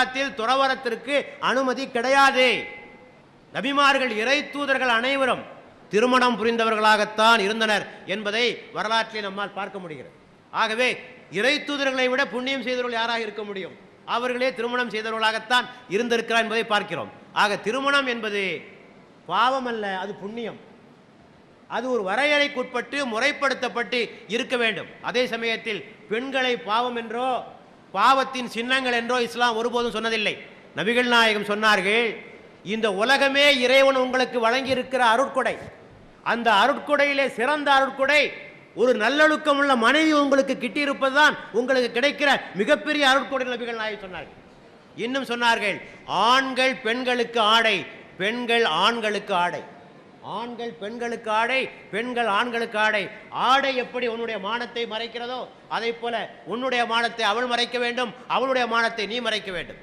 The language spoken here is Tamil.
இஸ்லாத்தில் துறவரத்திற்கு அனுமதி கிடையாது. நபிமார்கள் இறை தூதர்கள் அனைவரும் திருமணம் புரிந்தவர்களாகத்தான் இருந்தனர் என்பதை வரலாற்றில் நம்மால் பார்க்க முடிகிறது. ஆகவே இறை தூதர்களை விட புண்ணியம் செய்தவர்கள் யாராக இருக்க முடியும்? அவர்களே திருமணம் செய்தவர்களாகத்தான் இருந்திருக்கிறார் என்பதை பார்க்கிறோம். ஆக திருமணம் என்பது பாவம் அல்ல அது புண்ணியம். அது ஒரு வரையறைக்குட்பட்டு முறைப்படுத்தப்பட்டு இருக்க வேண்டும். அதே சமயத்தில் பெண்களை பாவம் என்றோ பாவத்தின் சின்னங்கள் என்றோ இஸ்லாம் ஒருபோதும் சொன்னதில்லை. நபிகள் நாயகம் சொன்னார்கள் இந்த உலகமே இறைவன் உங்களுக்கு வழங்கியிருக்கிற அருட்கொடை. அந்த அருட்கொடையிலே சிறந்த அருட்கொடை ஒரு நல்லொழுக்கம் உள்ள மனைவி உங்களுக்கு கிட்டியிருப்பதுதான் உங்களுக்கு கிடைக்கிற மிகப்பெரிய அருட்கொடை நபிகள் நாயகம் சொன்னார்கள். இன்னும் சொன்னார்கள் ஆண்கள் பெண்களுக்கு ஆடை பெண்கள் ஆண்களுக்கு ஆடை. ஆண்கள் பெண்களுக்கு ஆடை பெண்கள் ஆண்களுக்கு ஆடை. ஆடை எப்படி உன்னுடைய மானத்தை மறைக்கிறதோ அதை போல உன்னுடைய மானத்தை அவள் மறைக்க வேண்டும் அவளுடைய மானத்தை நீ மறைக்க வேண்டும்.